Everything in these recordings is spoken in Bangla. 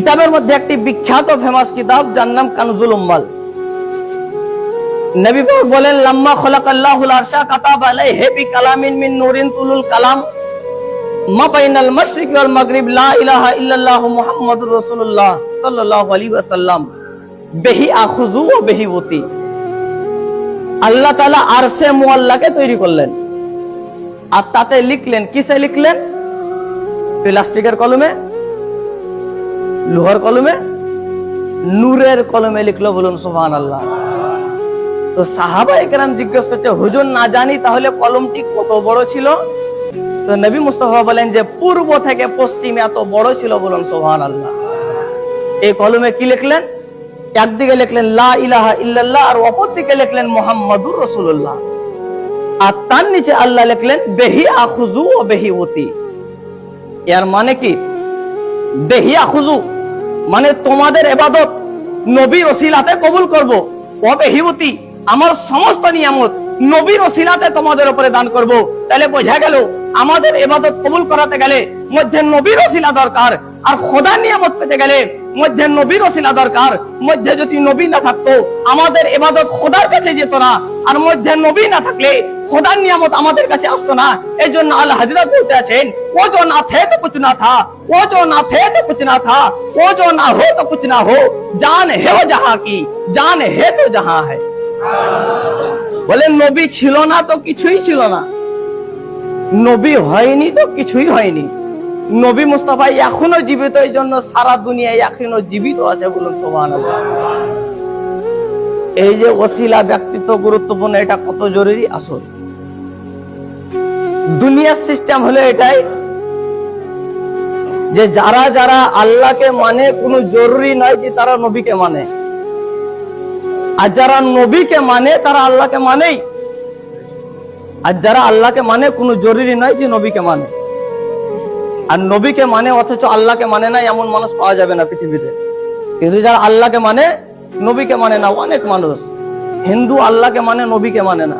কিতাবের মধ্যে একটি বিখ্যাত ফেমাস কিতাব, যার নাম কানজুল উম্মাল। নবী পাক বলেন, লাম্মা খলাকাল্লাহুল আরশা কাতাব বিকালামিন মিন নূরিন তুলুল কালাম। মা বাইনাল মাশরিক ওয়াল মাগরিব, লা ইলাহা ইল্লাল্লাহ মুহাম্মাদুর রাসূলুল্লাহ সাল্লাল্লাহু আলাইহি ওয়াসাল্লাম। বেহি আখুযু ওয়া বেহি ওতি আল্লাহ তাআলা আরশে মুআল্লাকে তৈরি করলেন। আর তাতে লিখলেন, কিসে লিখলেন? প্লাস্টিকের কলমে। লোহার কলমে? নূরের কলমে লিখলো বলুন সোহান আল্লাহ তো সাহাবা একরাম জিজ্ঞেস করছে, হুজুর, না জানি তাহলে কলমটি কত বড় ছিল? তো নবী মুস্তফা বলেন যে, পূর্ব থেকে পশ্চিম এত বড় ছিল বলুন সোহান আল্লাহ এই কলমে কি লিখলেন? একদিকে লিখলেন, লা ইলাহা ইল্লাল্লাহ আর অপর দিকে লিখলেন, মোহাম্মদুর রসুল্লাহ আর তার নিচে আল্লাহ লিখলেন, বেহি আখুজু ও বেহি ওতি এর মানে কি? বেহি খুজু মানে তোমাদের এবাদত নবীর ওসিলাতে কবুল করব। অবেহিবতি আমার সমস্ত নিয়ামত নবীর ওসিলাতে তোমাদের উপরে দান করব। তাহলে বোঝা গেল, আমাদের এবাদত কবুল করাতে গেলে মধ্যে নবীর ওসিলা দরকার, আর খোদা নিয়ামত পেতে গেলে মধ্যে নবীর ওসিলা দরকার। মধ্যে যদি নবী না থাকতো, আমাদের এবাদত খোদার কাছে যেত না, আর মধ্যে নবী না থাকলে খোদার নিয়ামত আমাদের কাছে আসতো না। এই জন্য আল্লাহ হাজরত বলতে আছেন ও যো না থে তো কুচ না থা ও যো না থে তো কুচ না থা ও যো না হো তো কুচ না হো জান হে যাহা কি, জান হে তো জাহা হে বলে নবী ছিল না তো কিছুই ছিল না। নবী হয়নি তো কিছুই হয়নি। নবী মুস্তাফা এখনও জীবিত, এই জন্য সারা দুনিয়ায় এখনও জীবিত আছে বলুন সোমান এই যে ওসিলা ব্যক্তিত্ব গুরুত্বপূর্ণ, এটা কত জরুরি? আসল। দুনিয়ার সিস্টেম হলো এটাই যে যারা যারা আল্লাহকে মানে কোনো জরুরি নয় যে তারা নবীকে মানে। আর যারা নবীকে মানে তারা আল্লাহকে মানেই। আর যারা আল্লাহকে মানে কোনো জরুরি নয় যে নবীকে মানে। আর নবীকে মানে অথচ আল্লাহকে মানে না, এমন মানুষ পাওয়া যাবে না পৃথিবীতে। কিন্তু যারা আল্লাহকে মানে নবীকে মানে না, অনেক মানুষ। হিন্দু আল্লাহকে মানে নবীকে মানে না।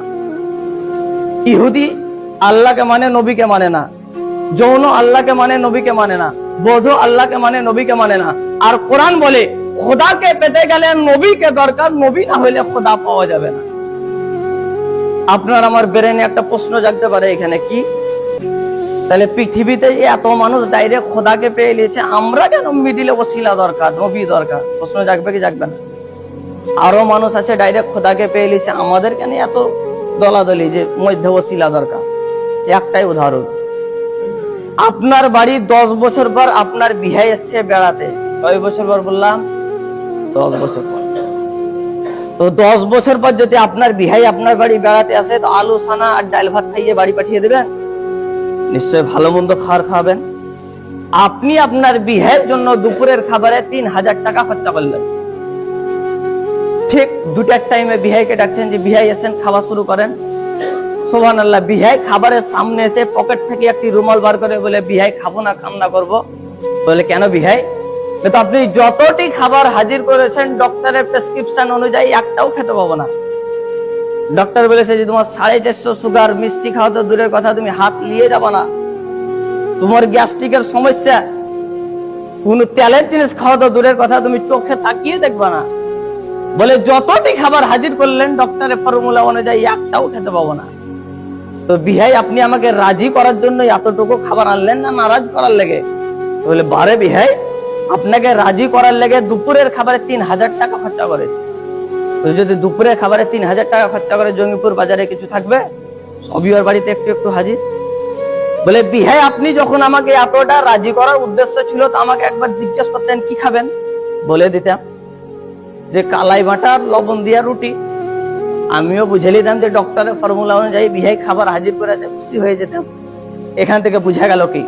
ইহুদি আল্লাহকে মানে নবীকে মানে না। যৌন আল্লাহকে মানে নবীকে মানে না। বৌদ্ধ আল্লাহকে মানে নবীকে মানে না। আর কোরআন বলে, খোদাকে পেতে গেলে নবীকে দরকার, নবী না হইলে খোদা পাওয়া যাবে না। আপনার আমার ব্রেনে একটা প্রশ্ন জাগতে পারে এখানে কি? তাহলে পৃথিবীতে এত মানুষ ডাইরেক্ট খোদাকে পেয়ে নিয়েছে, আমরা কেন মিডিলে ওসিলা দরকার, নবী দরকার? প্রশ্ন জাগবে কি জাগবে না? আরও মানুষ আছে ডাইরেক্ট খোদাকে পেয়ে নিয়েছে, আমাদের কেন এত দলাদলি যে মধ্যে ওসিলা দরকার? একটাই উদাহরণ। আপনার বাড়ি দশ বছর পর আপনার বিহাই এসছে বেড়াতে। কয় বছর পর বললাম? দশ বছর পর। তো দশ বছর পর যদি আপনার বিহাই আপনার বাড়ি বেড়াতে আসে, তো আলু সানা আর ডাল ভাত খাইয়ে বাড়ি পাঠিয়ে দেবেন। নিশ্চয় ভালো মন্দ খাবার খাবেন। আপনি আপনার বিহের জন্য দুপুরের খাবারে তিন হাজার টাকা খরচা করলেন। ঠিক দুটার টাইমে বিহাইকে ডাকছেন যে, বিহাই এসেন, খাওয়া শুরু করেন। সোহান আল্লাহ বিহাই খাবারের সামনে এসে পকেট থেকে একটি রুমাল বার করে বলে, বিহাই, খাব না বলে, কেন বিহাই? আপনি যতটি খাবার হাজির করেছেন ডক্টরের প্রেসক্রিপশন অনুযায়ী একটাও খেতে পাবো না। ডক্টর বলেছে যে তোমার সাড়ে চারশো সুগার মিষ্টি খাওয়া তো দূরের কথা, তুমি হাত নিয়ে যাব না। তোমার গ্যাস্ট্রিকের সমস্যা, কোন তেলের জিনিস খাওয়া তো দূরের কথা, তুমি চোখে তাকিয়ে দেখবা না। বলে, যতটি খাবার হাজির করলেন ডক্টরের ফর্মুলা অনুযায়ী একটাও খেতে পাবো না। তো বিহাই, আপনি আমাকে রাজি করার জন্য এতটুকু খাবার আনলেন না? নারাজ করার লেগে? বলে, বারে বিহাই, আপনাকে রাজি করার লেগে দুপুরের খাবারে তিন হাজার টাকা খরচা করেছে। যদি দুপুরে খাবারে তিন হাজার টাকা খরচা করে জঙ্গিপুর বাজারে কিছু থাকবে, সবই ওর বাড়িতে একটু একটু হাজির। বলে, বিহাই, আপনি যখন আমাকে এতটা রাজি করার উদ্দেশ্য ছিল, তো আমাকে একবার জিজ্ঞেস করতেন, কি খাবেন? বলে দিতাম যে, কালাই বাটার লবণ দিয়া রুটি। আমিও বুঝে নিতাম যে ডক্টরের ফর্মুলা অনুযায়ী বিহাই খাবার হাজির করেছে, খুশি হয়ে যেতাম। এখান থেকে বুঝা গেল কি?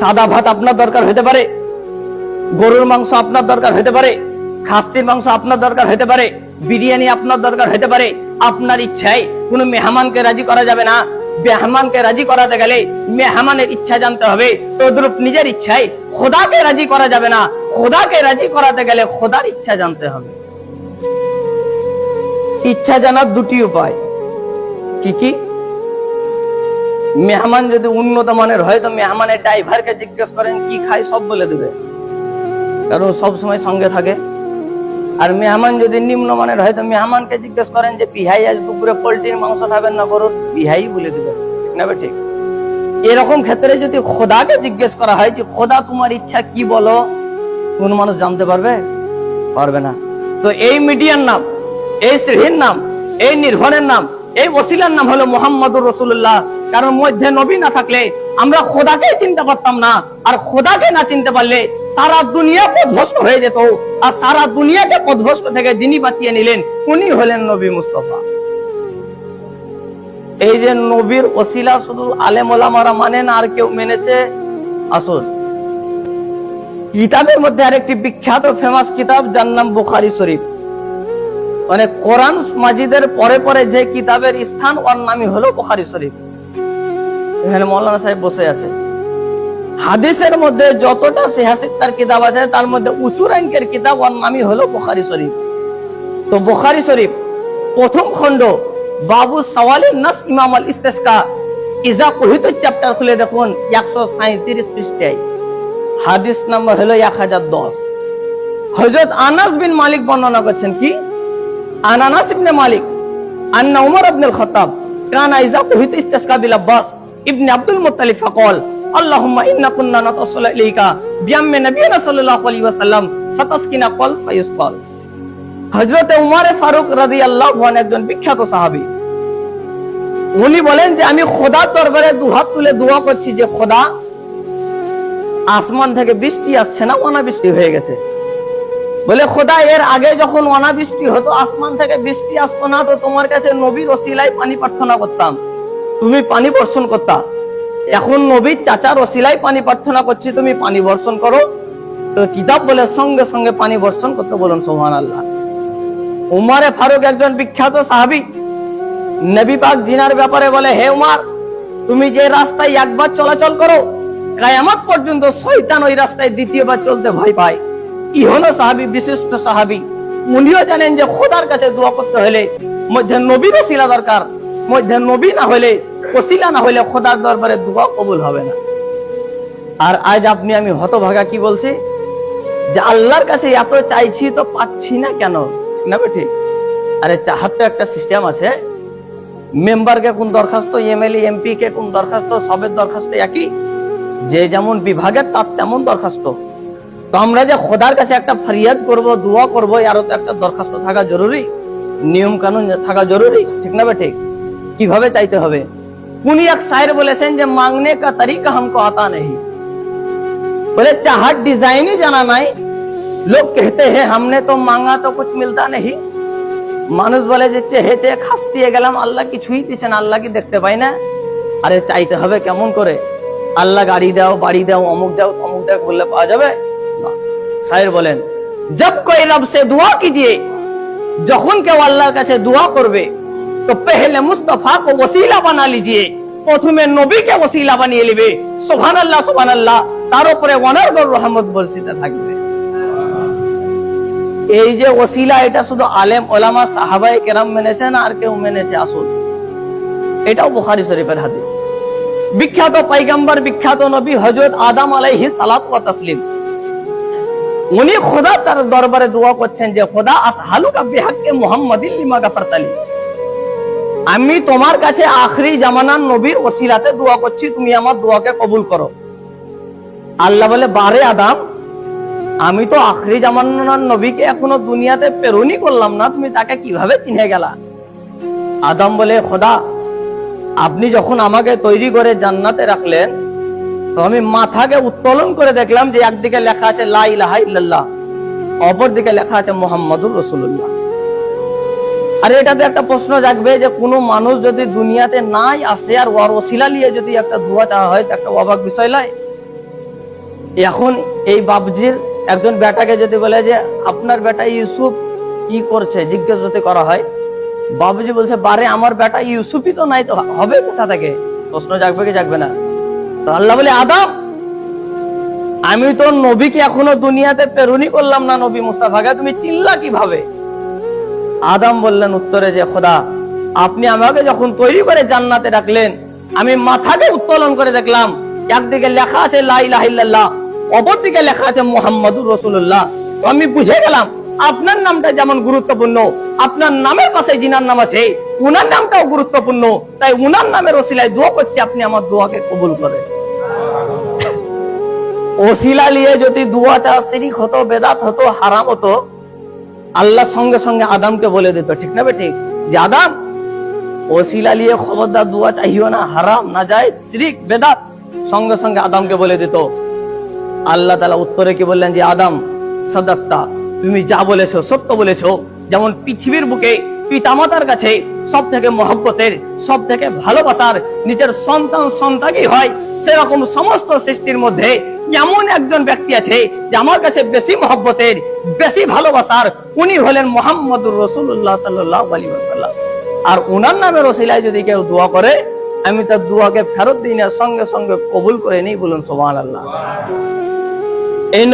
সাদা ভাত আপনার দরকার হতে পারে, গরুর মাংস আপনার দরকার হতে পারে, খাসির মাংস আপনার দরকার হতে পারে, বিরিয়ানি আপনার দরকার হতে পারে। আপনার ইচ্ছায় কোন মেহমানকে রাজি করা যাবে না। মেহমানকে রাজি করাতে গেলে মেহমানের ইচ্ছা জানতে হবে। তদ্রুপ নিজের ইচ্ছায় খোদাকে রাজি করা যাবে না। খোদাকে রাজি করাতে গেলে খোদার ইচ্ছা জানতে হবে। ইচ্ছা জানার দুটি উপায়। কি কি? মেহমান যদি উন্নত মানের হয়, তো মেহমানের ড্রাইভারকে জিজ্ঞেস করেন, কি খায় সব বলে দেবে। কারণ সব সময় সঙ্গে থাকে। আর মেহমান যদি নিম্নমানের হয়, তো মেহমানকে জিজ্ঞেস করেন যে, পিহাই, আজ দুপুরে পোলট্রির মাংস খাবেন না করুন পিহাই বলে দেবে। ঠিক না ঠিক? এরকম ক্ষেত্রে যদি খোদাকে জিজ্ঞেস করা হয় যে, খোদা, তোমার ইচ্ছা কি বলো? কোন মানুষ জানতে পারবে? পারবে না। তো এই মিডিয়ার নাম এই সিঁড়ির নাম, এই নির্ভরের নাম, এই ওসিলার নাম হলো মোহাম্মদুর রসুল্লাহ কারণ মধ্যে নবী না থাকলে আমরা খোদাকে চিনতে পারতাম না, আর খোদাকে না চিনতে পারলে সারা দুনিয়া পদভস্ত হয়ে যেত, আর সারা দুনিয়াকে পদভস্ত থেকে যিনি বাঁচিয়ে নিলেন, উনি হলেন নবী মুস্তফা। এই যে নবীর ওসিলা শুধু আলেম ওলামারা মানেন আর কেউ মেনেছে? আসুন। কিতাবের মধ্যে আরেকটি বিখ্যাত ফেমাস কিতাব, যার নাম বুখারি শরীফ। মানে কোরআন মাজিদের পরে পরে যে কিতাবের স্থান, ওর নামই হলো বুখারি শরীফ। এখানে মৌলানা সাহেব বসে আছে। হাদিসের মধ্যে যতটা সিহাসিকতার কিতাব আছে, তার মধ্যে উঁচু র্যাঙ্কের কিতাব, ওর নামই হলো বুখারি শরীফ। তো বুখারি শরীফ, প্রথম খণ্ড, বাবু সওয়ালি নাস ইমাম আল ইস্তেসকা। ইজা কহিত চ্যাপ্টার খুলে দেখুন, একশো সাঁত্রিশ পৃষ্ঠায়। হাদিস নাম্বার হলো এক হাজার দশ। হজরত আনাস বিন মালিক বর্ণনা করছেন কি? আনানাস ইবনে মালিক, আন্না উমর খাত্তাব কানা ইজা কুহিত বিল আব্বাস ইবনে আব্দুল মুত্তালিব ফাকাল, আল্লাহুম্মা ইন্না কুন্না ইলাইকা সাল্লাল্লাহু আলাইহি ওয়াসাল্লাম ফাতাসকিনা কল ফায়ুসকাল। হযরত উমর ফারুক রাদিয়াল্লাহু আনহু একজন বিখ্যাত সাহাবী। উনি বলেন যে, আমি খোদা দরবারে দুহাত তুলে দোয়া করছি যে, খোদা, আসমান থেকে বৃষ্টি আসছে না, অনাবৃষ্টি হয়ে গেছে। বলে, খোদা, এর আগে যখন অনাবৃষ্টি হতো, আসমান থেকে বৃষ্টি আসতো না, তো তোমার কাছে নবীর ওসিলায় পানি প্রার্থনা করতাম। তুমি পানি বর্ষণ করতা। এখন নবীর চাচার ওসিলায় পানি প্রার্থনা করছি, তুমি পানি বর্ষণ করো। তো কিতাব বলে, সঙ্গে সঙ্গে পানি বর্ষণ করতে বলুন সোহান আল্লাহ উমারে ফারুক একজন বিখ্যাত সাহাবি, নবী পাক জিনার ব্যাপারে বলে, হে উমার, তুমি যে রাস্তায় একবার চলাচল করো, কায়ামত পর্যন্ত শয়তান ওই রাস্তায় দ্বিতীয়বার চলতে ভয় পায়। হলো সাহাবি, বিশিষ্ট সাহাবি। উনিও জানেন যে খোদার কাছে দোয়া করতে হলে মধ্যে নবীর শিলা দরকার, মধ্যে নবী না হলে, ওসিলা না হলে খোদার দরবারে দোয়া কবুল হবে না। আর আজ আপনি, আমি হতভাগা কি বলছি? যে আল্লাহর কাছে এত চাইছি তো পাচ্ছি না কেন? না ঠিক আরে চাহার তো একটা সিস্টেম আছে। মেম্বারকে কোন দরখাস্ত, এমএলএ, এমপি কে কোন দরখাস্ত, সবের দরখাস্ত একই। যে যেমন বিভাগের, তার তেমন দরখাস্ত। তো আমরা যে খোদার কাছে একটা ফরিয়াদ করব, দোয়া করব আরও তো একটা দরখাস্ত থাকা জরুরি নিয়ম কানুন থাকা জরুরি, ঠিক না বেঠিক কীভাবে চাইতে হবে? উনি এক সাইর বলেছেন যে, মাংনে কা তরিকা হামকো আতা নেই বলে, চাহার ডিজাইনই জানা নাই। লোক কেহতে হে, হামনে তো মাঙ্গা তো কুছ মিলতা নেই মানুষ বলে যে, চেহে চেয়ে খাস দিয়ে গেলাম, আল্লাহ কিছুই দিছেন আল্লাহ কি দেখতে পাই না? আরে, চাইতে হবে কেমন করে? আল্লাহ গাড়ি দাও, বাড়ি দাও, অমুক দাও অমুক দাও, বললে পাওয়া যাবে? বলেন, জব দোয়া যখন কেউ আল্লাহর কাছে দোয়া করবে, তো পেহলে মুস্তফা কো ওসিলা বানা লিজিয়ে, প্রথমে নবীকে ওসিলা বানিয়ে সোহান আল্লাহ সোহান আল্লাহ তার উপরে রহমত বর্ষিতে থাকবে। এই যে ওসিলা, এটা শুধু আলেম, ওলামা সাহাবাই কেরাম না আর কেউ মেনেছে আসুন এটাও বুখারি শরীফের বিখ্যাত পাইগাম্বার বিখ্যাত নবী হজরত আদম আলাইহি সালাত ওয়া তাসলিম উনি খোদা তার দরবারে দোয়া করছেন যে, খোদা, আসহালুকা বিহাক্কে মুহাম্মাদিন লিমা গাফারতালি আমি তোমার কাছে আখরি জামানার নবীর ওসিলাতে দোয়া করছি, তুমি আমার দোয়াকে কবুল করো। আল্লাহ বলে, বারে আদাম আমি তো আখরি জামানার নবীকে এখনও দুনিয়াতে প্রেরণই করলাম না, তুমি তাকে কীভাবে চিনে গেলা? আদম বলে, খোদা, আপনি যখন আমাকে তৈরি করে জান্নাতে রাখলেন আমি মাথাকে উত্তোলন করে দেখলাম যে একদিকে লেখা আছে লা ইল্লাল্লাহ অপর দিকে লেখা আছে মোহাম্মদুর রসুল্লাহ আর এটাতে একটা প্রশ্ন জাগবে যে কোনো মানুষ যদি দুনিয়াতে নাই আসে আর ওর ওসিলা নিয়ে যদি একটা ধোয়া চাওয়া হয়, একটা অবাক বিষয় নয় এখন এই বাবজির একজন বেটাকে যদি বলে যে, আপনার বেটা ইউসুফ কি করছে? জিজ্ঞেস যদি করা হয়, বাবুজি বলছে, বারে, আমার বেটা ইউসুফই তো নাই তো, হবে কোথা থেকে? প্রশ্ন জাগবে কি জাগবে না। আল্লাহ বলে, আদম, আমি তো নবীকে এখনও দুনিয়াতে প্রেরণই করলাম না নবী মুস্তাফাকে। তুমি চিল্লা কীভাবে? আদম বললেন উত্তরে যে, খোদা, আপনি আমাকে যখন তৈরি করে জান্নাতে রাখলেন, আমি মাথাকে উত্তোলন করে দেখলাম। একদিকে লেখা আছে, লা ইলাহা ইল্লাল্লাহ, অপরদিকে লেখা আছে, মোহাম্মদুর রসুল্লাহ আমি বুঝে গেলাম, আপনার নামটা যেমন গুরুত্বপূর্ণ, আপনার নামের পাশে জিনার নাম আছে, উনার নামটাও গুরুত্বপূর্ণ। তাই উনার নামের ওসিলায় দোয়া করছি, আপনি আমার দোয়াকে কবুল করেন। ওসিলা নিয়ে যদি দুয়াটা শিরিক হতো, বেদাত হতো, হারাম হতো, আল্লাহ সঙ্গে সঙ্গে আদামকে বলে দিত, ঠিক না ঠিক যে আদাম, ওসিলা নিয়ে খবরদার দুয়া চাহিও না, হারাম, না যায় শিরিক বেদাত, সঙ্গে সঙ্গে আদামকে বলে দিত। আল্লাহ তালা উত্তরে কি বললেন? যে আদাম সদাক্তা তুমি যা বলেছ, সত্য বলেছ, যেমন পৃথিবীর বুকে পিতামাতার কাছে সব থেকে মহব্বতের সব থেকে ভালোবাসার, নিজের সন্তান সন্তানই হয়, সেরকম সমস্ত সৃষ্টির মধ্যে এমন একজন ব্যক্তি আছে যে আমার কাছে বেশি মহব্বতের, বেশি ভালোবাসার, উনি হলেন মোহাম্মদুর রসুল্লাহ সাল্লাহ আলী আর উনার নামে রসিলায় যদি কেউ দোয়া করে, আমি তার দোয়াকে ফেরত দিই না সঙ্গে সঙ্গে কবুল করে নিই বলুন সোমান আল্লাহ এই